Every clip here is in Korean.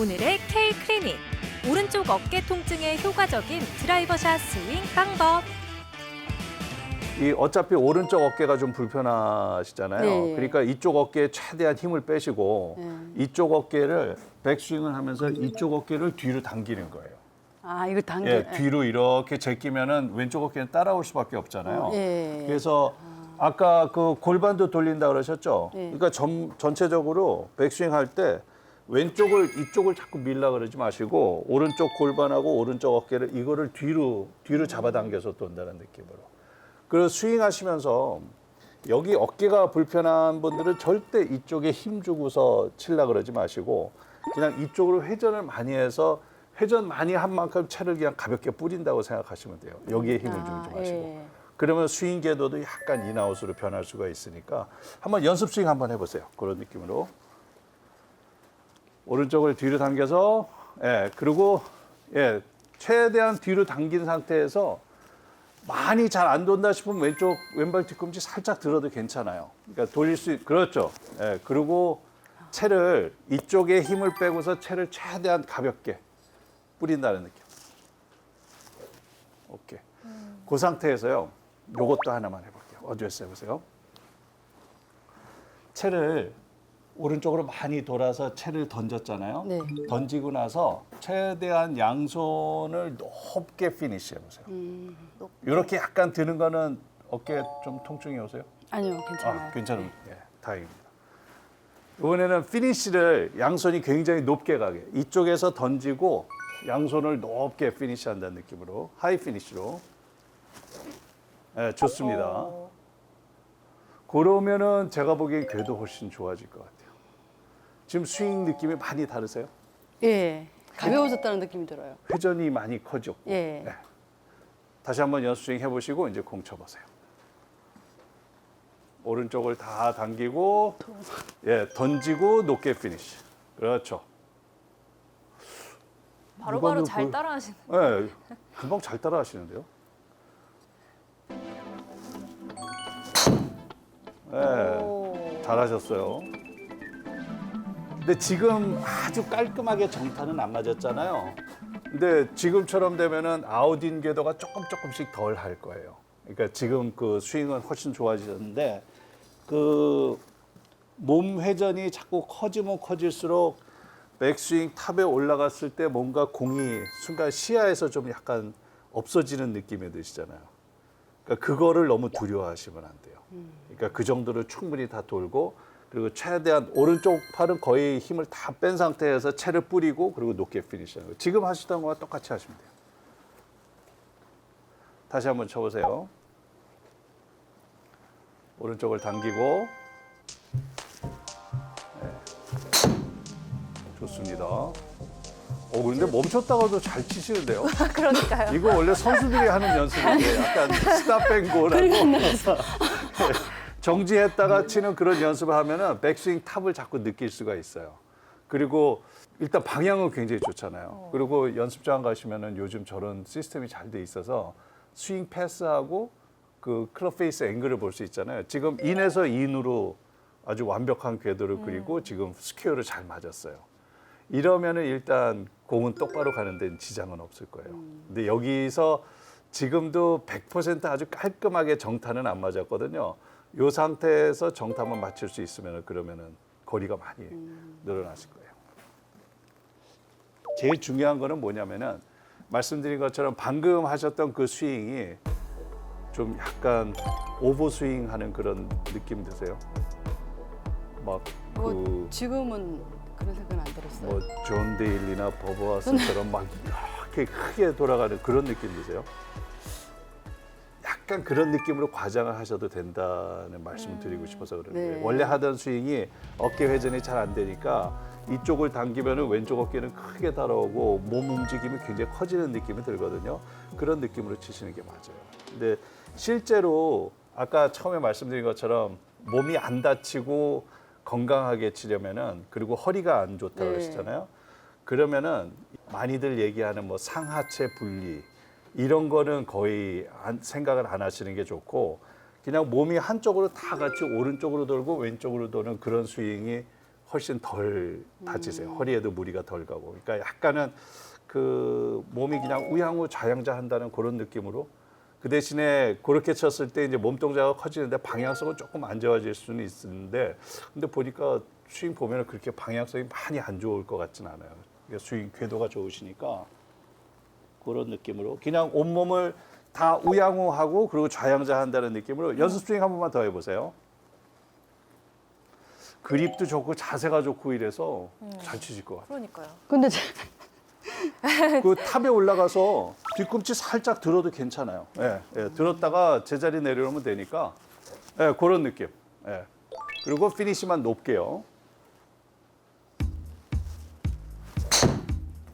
오늘의 K 클리닉 오른쪽 어깨 통증에 효과적인 드라이버샷 스윙 방법. 이 어차피 오른쪽 어깨가 좀 불편하시잖아요. 네. 그러니까 이쪽 어깨에 최대한 힘을 빼시고 네. 이쪽 어깨를 백스윙을 하면서 이쪽 어깨를 뒤로 당기는 거예요. 아 이거 당겨. 예, 뒤로 이렇게 제끼면은 왼쪽 어깨는 따라올 수밖에 없잖아요. 예. 그래서 아까 그 골반도 돌린다 그러셨죠? 네. 그러니까 전, 전체적으로 백스윙 할 때 왼쪽을 이쪽을 자꾸 밀라 그러지 마시고 오른쪽 골반하고 오른쪽 어깨를 이거를 뒤로 뒤로 잡아당겨서 돈다는 느낌으로. 그리고 스윙 하시면서 여기 어깨가 불편한 분들은 절대 이쪽에 힘 주고서 칠라 그러지 마시고 그냥 이쪽으로 회전을 많이 해서 회전 많이 한 만큼 채를 그냥 가볍게 뿌린다고 생각하시면 돼요. 여기에 힘을 아, 주지 마시고. 예. 그러면 스윙 궤도도 약간 인아웃으로 변할 수가 있으니까 한번 연습 스윙 한번 해보세요. 그런 느낌으로 오른쪽을 뒤로 당겨서 예 그리고 예 최대한 뒤로 당긴 상태에서 많이 잘 안 돈다 싶으면 왼쪽 왼발 뒤꿈치 살짝 들어도 괜찮아요. 그러니까 돌릴 수 있, 그렇죠. 예 그리고 채를 이쪽에 힘을 빼고서 채를 최대한 가볍게 뿌린다는 느낌. 오케이. 그 상태에서요. 요것도 하나만 해볼게요. 어드레스 해보세요. 채를 오른쪽으로 많이 돌아서 채를 던졌잖아요. 네. 던지고 나서 최대한 양손을 높게 피니시 해 보세요. 음, 높- 이렇게 약간 드는 거는 어깨 좀 통증이 오세요? 아니요 괜찮아요. 아, 괜찮은, 예, 다행입니다. 이번에는 피니시를 양손이 굉장히 높게 가게. 이쪽에서 던지고 양손을 높게 피니시 한다는 느낌으로 하이 피니시로. 예, 좋습니다. 어, 그러면은 제가 보기엔 궤도 훨씬 좋아질 것 같아요. 지금 스윙 느낌이 많이 다르세요? 예. 가벼워졌다는 느낌이 들어요. 회전이 많이 커졌고. 예. 네. 다시 한번 연습 스윙 해보시고 이제 공 쳐보세요. 오른쪽을 다 당기고, 예, 던지고 높게 피니시. 그렇죠. 바로바로 이거는 잘 그- 따라하시는. 예, 금방 잘 따라 하시는데요. 예, 오. 잘하셨어요. 근데 지금 아주 깔끔하게 정타는 안 맞았잖아요. 근데 지금처럼 되면은 아웃인 궤도가 조금 조금씩 덜 할 거예요. 그러니까 지금 그 스윙은 훨씬 좋아지셨는데 그 몸 회전이 자꾸 커지면 커질수록 백스윙 탑에 올라갔을 때 뭔가 공이 순간 시야에서 좀 약간 없어지는 느낌이 드시잖아요. 그러니까 그거를 너무 두려워하시면 안 돼요. 그러니까 그 정도로 충분히 다 돌고 그리고 최대한 오른쪽 팔은 거의 힘을 다 뺀 상태에서 채를 뿌리고 그리고 높게 피니시하는 거예요. 지금 하시던 거와 똑같이 하시면 돼요. 다시 한번 쳐보세요. 오른쪽을 당기고 네. 좋습니다. 어 그런데 멈췄다가도 잘 치시는데요. 그러니까요. 이거 원래 선수들이 하는 연습인데 약간 스탑앤고라고 정지했다가 치는 그런 연습을 하면은 백스윙 탑을 자꾸 느낄 수가 있어요. 그리고 일단 방향은 굉장히 좋잖아요. 그리고 연습장 가시면은 요즘 저런 시스템이 잘 돼 있어서 스윙 패스하고 그 클럽 페이스 앵글을 볼 수 있잖아요. 지금 인에서 인으로 아주 완벽한 궤도를 그리고 지금 스퀘어를 잘 맞았어요. 이러면은 일단 공은 똑바로 가는 데는 지장은 없을 거예요. 근데 여기서 지금도 100% 아주 깔끔하게 정타는 안 맞았거든요. 이 상태에서 정타만 맞출 수 있으면 그러면은 거리가 많이 늘어났을 거예요. 제일 중요한 거는 뭐냐면은 말씀드린 것처럼 방금 하셨던 그 스윙이 좀 약간 오버 스윙 하는 그런 느낌 드세요? 뭐 막그 지금은 그런 생각은 안 들었어요. 뭐 존 데일리나 버버와스처럼 막 이렇게 크게 돌아가는 그런 느낌 드세요? 약간 그런 느낌으로 과장을 하셔도 된다는 말씀을 드리고 싶어서 그러는 네. 원래 하던 스윙이 어깨 회전이 잘 안 되니까 이쪽을 당기면 은 왼쪽 어깨는 크게 따라오고 몸 움직임이 굉장히 커지는 느낌이 들거든요. 그런 느낌으로 치시는 게 맞아요. 근데 실제로 아까 처음에 말씀드린 것처럼 몸이 안 다치고 건강하게 치려면은 그리고 허리가 안 좋다고 네. 그러시잖아요. 그러면은 많이들 얘기하는 뭐 상하체 분리 이런 거는 거의 안- 생각을 안 하시는 게 좋고 그냥 몸이 한쪽으로 다 같이 오른쪽으로 돌고 왼쪽으로 도는 그런 스윙이 훨씬 덜 다치세요. 허리에도 무리가 덜 가고. 그러니까 약간은 그 몸이 그냥 우양우 좌양자 한다는 그런 느낌으로 그 대신에 그렇게 쳤을 때 이제 몸 동작가 커지는데 방향성은 조금 안 좋아질 수는 있는데 근데 보니까 스윙 보면은 그렇게 방향성이 많이 안 좋을 것 같진 않아요. 그러니까 스윙 궤도가 좋으시니까 그런 느낌으로 그냥 온몸을 다 우양우하고 그리고 좌양자 한다는 느낌으로 연습 스윙 한 번만 더 해보세요. 그립도 좋고 자세가 좋고 이래서 잘 치실 것 같아요. 그러니까요. 근데 제- 그 탑에 올라가서 뒤꿈치 살짝 들어도 괜찮아요. 예, 예, 들었다가 제자리 내려오면 되니까 예, 그런 느낌. 예. 그리고 피니시만 높게요.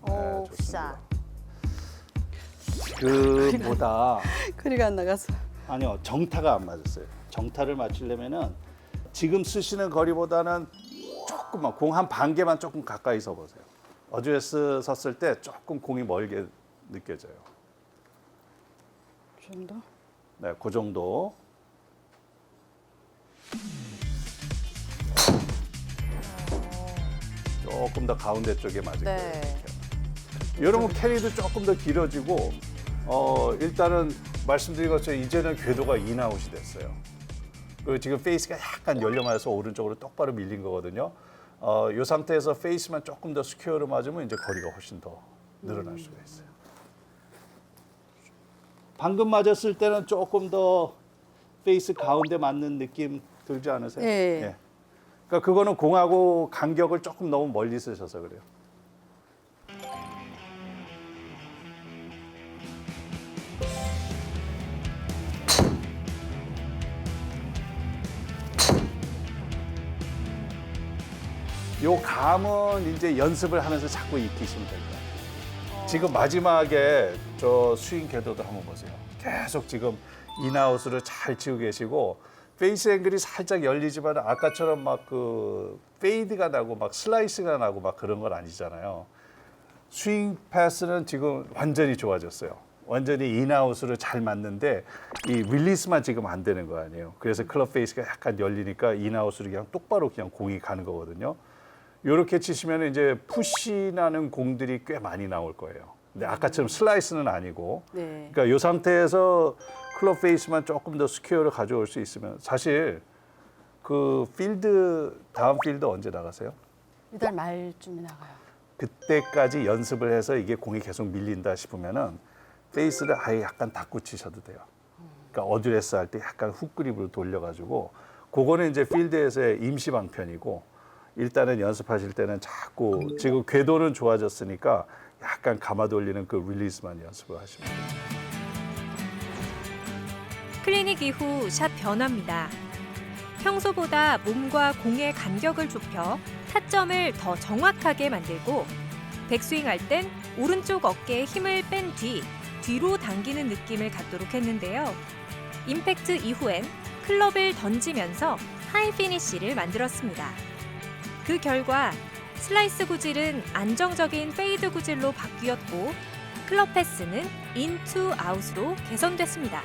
오, 좋습니다. 샷. 그보다 거리가 안 나가서. 아니요 정타가 안 맞았어요. 정타를 맞추려면은 지금 쓰시는 거리보다는 조금만 공 한 반 개만 조금 가까이 서 보세요. 어드레스 섰을 때 조금 공이 멀게 느껴져요. 이 정도? 네, 그 정도. 조금 더 가운데 쪽에 맞을 네. 거예요. 여러분 캐리도 조금 더 길어지고 어 일단은 말씀드린 것처럼 이제는 궤도가 인아웃이 됐어요. 그리고 지금 페이스가 약간 열려맞아서 오른쪽으로 똑바로 밀린 거거든요. 어, 이 상태에서 페이스만 조금 더 스퀘어로 맞으면 이제 거리가 훨씬 더 늘어날 수가 있어요. 방금 맞았을 때는 조금 더 페이스 가운데 맞는 느낌 들지 않으세요? 예. 그러니까 그거는 공하고 간격을 조금 너무 멀리 쓰셔서 그래요. 요 감은 이제 연습을 하면서 자꾸 익히시면 될 것 같아요. 지금 마지막에 저 스윙 궤도도 한번 보세요. 계속 지금 인아웃으로 잘 치고 계시고 페이스 앵글이 살짝 열리지만 아까처럼 막 그 페이드가 나고 막 슬라이스가 나고 막 그런 건 아니잖아요. 스윙 패스는 지금 완전히 좋아졌어요. 완전히 인아웃으로 잘 맞는데 이 릴리스만 지금 안 되는 거 아니에요. 그래서 클럽 페이스가 약간 열리니까 인아웃으로 그냥 똑바로 그냥 공이 가는 거거든요. 이렇게 치시면 이제 푸시 나는 공들이 꽤 많이 나올 거예요. 근데 아까처럼 슬라이스는 아니고 네. 그러니까 이 상태에서 클럽 페이스만 조금 더 스퀘어를 가져올 수 있으면 사실 그 필드 다음 필드 언제 나가세요? 이달 말쯤에 나가요. 그때까지 연습을 해서 이게 공이 계속 밀린다 싶으면은 페이스를 아예 약간 닫고 치셔도 돼요. 그러니까 어드레스 할 때 약간 훅 그립으로 돌려가지고 그거는 이제 필드에서의 임시 방편이고 일단은 연습하실 때는 자꾸 지금 궤도는 좋아졌으니까 약간 감아 돌리는 그 릴리스만 연습을 하시면 돼요. 클리닉 이후 샷 변화입니다. 평소보다 몸과 공의 간격을 좁혀 타점을 더 정확하게 만들고 백스윙 할 땐 오른쪽 어깨에 힘을 뺀 뒤 뒤로 당기는 느낌을 갖도록 했는데요. 임팩트 이후엔 클럽을 던지면서 하이 피니쉬를 만들었습니다. 그 결과 슬라이스 구질은 안정적인 페이드 구질로 바뀌었고 클럽 패스는 인투 아웃으로 개선됐습니다.